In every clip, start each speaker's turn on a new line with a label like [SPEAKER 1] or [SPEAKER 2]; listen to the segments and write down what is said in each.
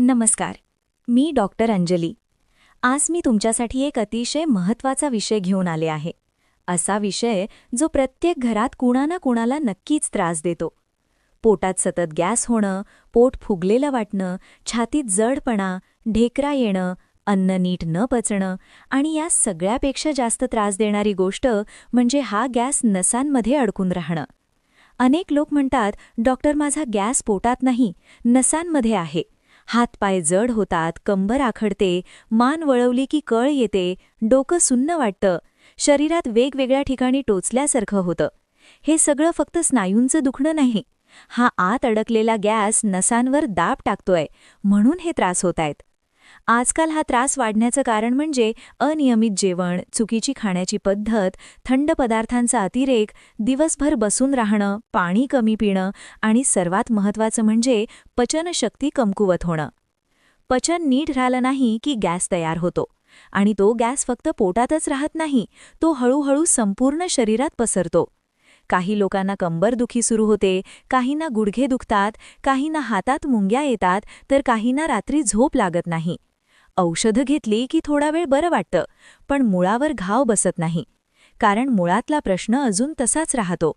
[SPEAKER 1] नमस्कार मी डॉक्टर अंजली. आज मी तुमच्यासाठी एक अतिशय महत्त्वाचा विषय घेऊन आले आहे. असा विषय जो प्रत्येक घरात कुणा ना कुणाला नक्कीच त्रास देतो. पोटात सतत गॅस होणं पोट फुगलेलं वाटणं छातीत जडपणा ढेकरा येणं अन्न नीट न पचणं आणि या सगळ्यापेक्षा जास्त त्रास देणारी गोष्ट म्हणजे हा गॅस नसांमध्ये अडकून राहणं. अनेक लोक म्हणतात डॉक्टर माझा गॅस पोटात नाही नसांमध्ये आहे. हातपाय जड होतात कंबर आखडते मान वळवली की कळ येते डोकं सुन्न वाटतं. शरीरात वेगवेगळ्या ठिकाणी टोचल्यासारखं होतं. हे सगळं फक्त स्नायूंचं दुखणं नाही. हा आत अडकलेला गॅस नसांवर दाब टाकतोय. म्हणून हे त्रास होत आहेत. आजकाल हा त्रास वाढण्याचं कारण म्हणजे अनियमित जेवण चुकीची खाण्याची पद्धत थंड पदार्थांचा अतिरेक दिवसभर बसून राहणं पाणी कमी पिणं आणि सर्वात महत्त्वाचं म्हणजे पचनशक्ती कमकुवत होणं. पचन नीट राहिलं नाही की गॅस तयार होतो आणि तो गॅस फक्त पोटातच राहत नाही तो हळूहळू संपूर्ण शरीरात पसरतो. काही लोकांना कंबरदुखी सुरू होते काहींना गुडघे दुखतात काहींना हातात मुंग्या येतात तर काहींना रात्री झोप लागत नाही. औषधं घेतली की थोडा वेळ बरं वाटतं पण मुळावर घाव बसत नाही. कारण मुळातला प्रश्न अजून तसाच राहतो.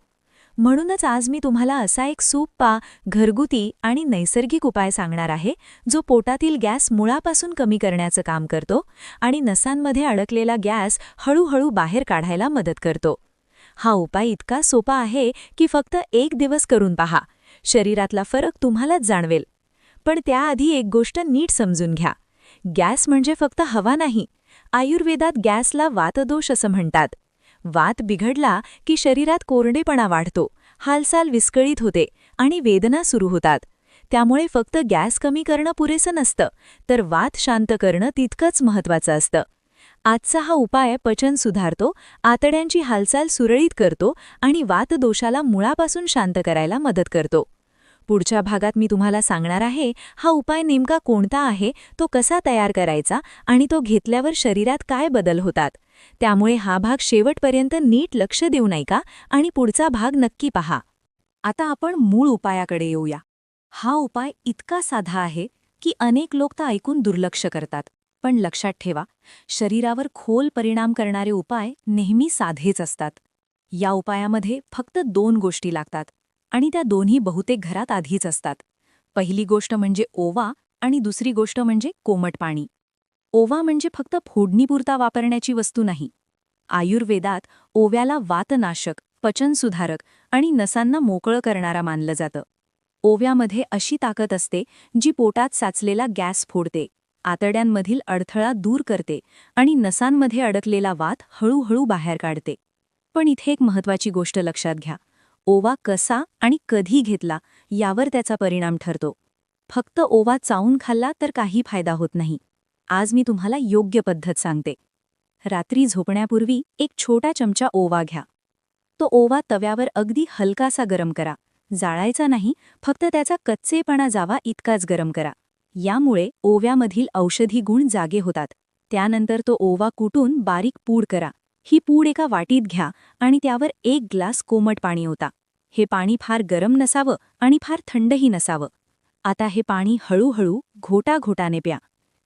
[SPEAKER 1] म्हणूनच आज मी तुम्हाला असा एक सूप्पा घरगुती आणि नैसर्गिक उपाय सांगणार आहे जो पोटातील गॅस मुळापासून कमी करण्याचं काम करतो आणि नसांमध्ये अडकलेला गॅस हळूहळू बाहेर काढायला मदत करतो. हा उपाय इतका सोपा आहे की फक्त एक दिवस करून पहा. शरीरातला फरक तुम्हालाच जाणवेल. पण त्याआधी एक गोष्ट नीट समजून घ्या. गॅस म्हणजे फक्त हवा नाही. आयुर्वेदात गॅसला वातदोष असं म्हणतात. वात बिघडला की शरीरात कोरडेपणा वाढतो हालचाल विस्कळीत होते आणि वेदना सुरू होतात. त्यामुळे फक्त गॅस कमी करणं पुरेसं नसतं तर वात शांत करणं तितकंच महत्त्वाचं असतं. आजचा हा उपाय पचन सुधारतो आतड्यांची हालचाल सुरळीत करतो आणि वातदोषाला मुळापासून शांत करायला मदत करतो. पुढच्या भागात मी तुम्हाला सांगणार आहे हा उपाय नेमका कोणता आहे तो कसा तयार करायचा आणि तो घेतल्यावर शरीरात काय बदल होतात. त्यामुळे हा भाग शेवटपर्यंत नीट लक्ष देऊ नये का आणि पुढचा भाग नक्की पहा. आता आपण मूळ उपायाकडे येऊया. हा उपाय इतका साधा आहे की अनेक लोक तर ऐकून दुर्लक्ष करतात. पण लक्षात ठेवा शरीरावर खोल परिणाम करणारे उपाय नेहमी साधेच असतात. या उपायामध्ये फक्त दोन गोष्टी लागतात आणि त्या दोन्ही बहुतेक घरात आधीच असतात. पहिली गोष्ट म्हणजे ओवा आणि दुसरी गोष्ट म्हणजे कोमट पाणी. ओवा म्हणजे फक्त फोडणीपुरता वापरण्याची वस्तू नाही. आयुर्वेदात ओव्याला वातनाशक पचनसुधारक आणि नसांना मोकळं करणारा मानलं जातं. ओव्यामध्ये अशी ताकद असते जी पोटात साचलेला गॅस फोडते. आतड्यांमधील अडथळा दूर करते आणि नसांमध्ये अडकलेला वात हळूहळू बाहेर काढते. पण इथे एक महत्वाची गोष्ट लक्षात घ्या. ओवा कसा आणि कधी घेतला यावर त्याचा परिणाम ठरतो. फक्त ओवा चावून खाल्ला तर काही फायदा होत नाही. आज मी तुम्हाला योग्य पद्धत सांगते. रात्री झोपण्यापूर्वी एक छोटा चमचा ओवा घ्या. तो ओवा तव्यावर अगदी हलकासा गरम करा. जाळायचा नाही फक्त त्याचा कच्चेपणा जावा इतकाच गरम करा. यामुळे ओव्यामधील औषधी गुण जागे होतात. त्यानंतर तो ओवा कुटून बारीक पूड करा. ही पूड एका वाटीत घ्या आणि त्यावर एक ग्लास कोमट पाणी होता हे पाणी फार गरम नसावं आणि फार थंडही नसावं. आता हे पाणी हळूहळू घोटाघोटाने प्या.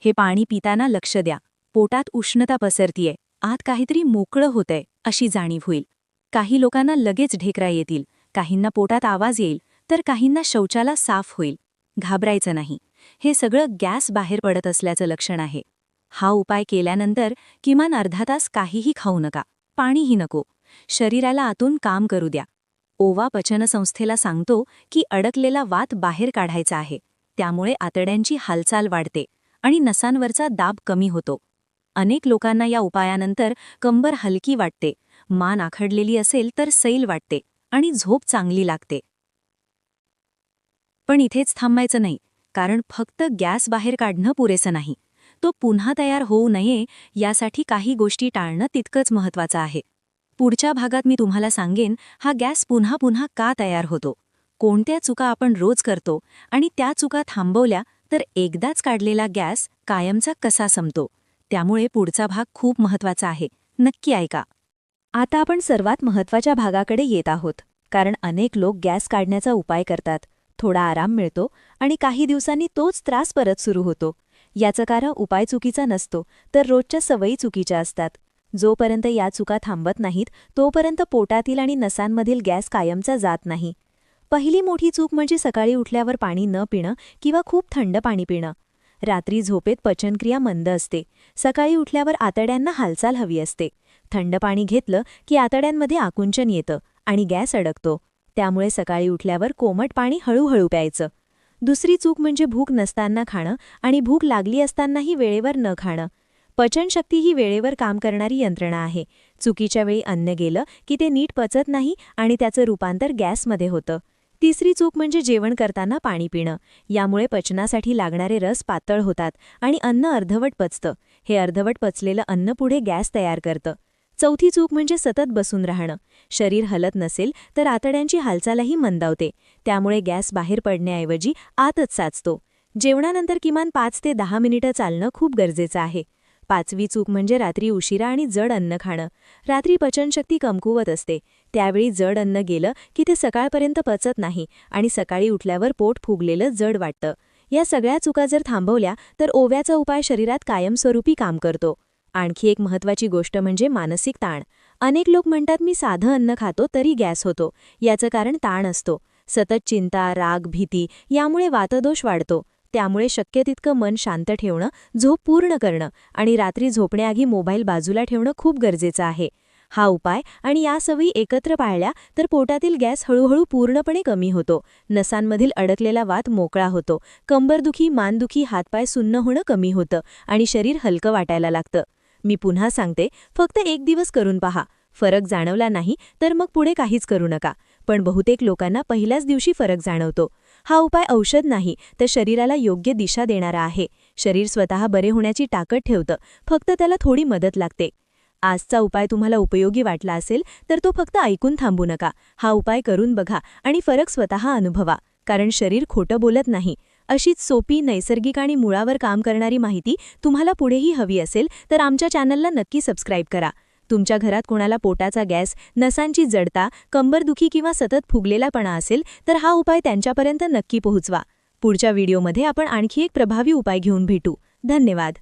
[SPEAKER 1] हे पाणी पिताना लक्ष द्या. पोटात उष्णता पसरतीये. आत काहीतरी मोकळं होतंय अशी जाणीव होईल. काही लोकांना लगेच ढेकरा येतील. काहींना पोटात आवाज येईल तर काहींना शौचाला साफ होईल. घाबरायचं नाही. हे सगळं गॅस बाहेर पडत असल्याचं लक्षण आहे. हा उपाय केल्यानंतर किमान अर्धा तास काहीही खाऊ नका. पाणीही नको. शरीराला आतून काम करू द्या. ओवा पचनसंस्थेला सांगतो की अडकलेला वात बाहेर काढायचा आहे. त्यामुळे आतड्यांची हालचाल वाढते आणि नसांवरचा दाब कमी होतो. अनेक लोकांना या उपायानंतर कंबर हलकी वाटते मान आखडलेली असेल तर सैल वाटते आणि झोप चांगली लागते. पण इथेच थांबायचं नाही. कारण फक्त गॅस बाहेर काढणं पुरेसं नाही. तो पुन्हा तयार होऊ नये यासाठी काही गोष्टी टाळणं तितकंच महत्वाचं आहे. पुढच्या भागात मी तुम्हाला सांगेन हा गॅस पुन्हा पुन्हा का तयार होतो. कोणत्या चुका आपण रोज करतो आणि त्या चुका थांबवल्या तर एकदाच काढलेला गॅस कायमचा कसा संपतो. त्यामुळे पुढचा भाग खूप महत्त्वाचा आहे. नक्की ऐका. आता आपण सर्वात महत्त्वाच्या भागाकडे येत आहोत. कारण अनेक लोक गॅस काढण्याचा उपाय करतात. थोडा आराम मिळतो आणि काही दिवसांनी तोच त्रास परत सुरू होतो. याचं कारण उपाय चुकीचा नसतो तर रोजच्या सवयी चुकीच्या असतात. जोपर्यंत या चुका थांबत नाहीत तोपर्यंत पोटातील आणि नसांमधील गॅस कायमचा जात नाही. पहिली मोठी चूक म्हणजे सकाळी उठल्यावर पाणी न पिणं किंवा खूप थंड पाणी पिणं. रात्री झोपेत पचनक्रिया मंद असते. सकाळी उठल्यावर आतड्यांना हालचाल हवी असते. थंड पाणी घेतलं की आतड्यांमध्ये आकुंचन येतं आणि गॅस अडकतो. त्यामुळे सकाळी उठल्यावर कोमट पाणी हळूहळू प्यायचं. दुसरी चूक म्हणजे भूक नसताना खाणं आणि भूक लागली असतानाही वेळेवर न खाणं. पचनशक्ती ही वेळेवर काम करणारी यंत्रणा आहे. चुकीच्या वेळी अन्न गेलं की ते नीट पचत नाही आणि त्याचं रूपांतर गॅसमध्ये होतं. तिसरी चूक म्हणजे जेवण करताना पाणी पिणं. यामुळे पचनासाठी लागणारे रस पातळ होतात आणि अन्न अर्धवट पचतं. हे अर्धवट पचलेलं अन्न पुढे गॅस तयार करतं. चौथी चूक म्हणजे सतत बसून राहणं. शरीर हलत नसेल तर आतड्यांची हालचालही मंदावते. त्यामुळे गॅस बाहेर पडण्याऐवजी आतच साचतो. जेवणानंतर किमान पाच ते दहा मिनिटं चालणं खूप गरजेचं आहे. पाचवी चूक म्हणजे रात्री उशिरा आणि जड अन्न खाणं. रात्री पचनशक्ती कमकुवत असते. त्यावेळी जड अन्न गेलं की ते सकाळपर्यंत पचत नाही आणि सकाळी उठल्यावर पोट फुगलेलं जड वाटतं. या सगळ्या चुका जर थांबवल्या तर ओव्याचा उपाय शरीरात कायमस्वरूपी काम करतो. आणखी एक महत्त्वाची गोष्ट म्हणजे मानसिक ताण. अनेक लोक म्हणतात मी साधं अन्न खातो तरी गॅस होतो. याचं कारण ताण असतो. सतत चिंता राग भीती यामुळे वातदोष वाढतो. त्यामुळे शक्य तितकं मन शांत ठेवणं झोप पूर्ण करणं आणि रात्री झोपण्याआधी मोबाईल बाजूला ठेवणं खूप गरजेचं आहे. हा उपाय आणि या सवयी एकत्र पाळल्या तर पोटातील गॅस हळूहळू पूर्णपणे कमी होतो. नसांमधील अडकलेला वात मोकळा होतो. कंबरदुखी मानदुखी हातपाय सुन्न होणं कमी होतं आणि शरीर हलकं वाटायला लागतं. मी पुन्हा सांगते फक्त एक दिवस करून पहा. फरक जाणवला नाही तर मग पुढे काहीच करू नका. पण बहुतेक लोकांना पहिल्याच दिवशी फरक जाणवतो. हा उपाय औषध नाही तर शरीराला योग्य दिशा देणारा आहे. शरीर स्वतः बरे होण्याची ताकद ठेवतं फक्त त्याला थोडी मदत लागते. आजचा उपाय तुम्हाला उपयोगी वाटला असेल तर तो फक्त ऐकून थांबू नका. हा उपाय करून बघा आणि फरक स्वतः अनुभवा. कारण शरीर खोटं बोलत नाही अशीच सोपी नैसर्गिक आणि मुळावर काम करणारी माहिती तुम्हाला पुढेही हवी असेल तर आमच्या चॅनलला नक्की सबस्क्राईब करा. तुमच्या घरात कोणाला पोटाचा गॅस नसांची जडता कंबरदुखी किंवा सतत फुगलेलापणा असेल तर हा उपाय त्यांच्यापर्यंत नक्की पोहोचवा. पुढच्या व्हिडिओमध्ये आपण आणखी एक प्रभावी उपाय घेऊन भेटू. धन्यवाद.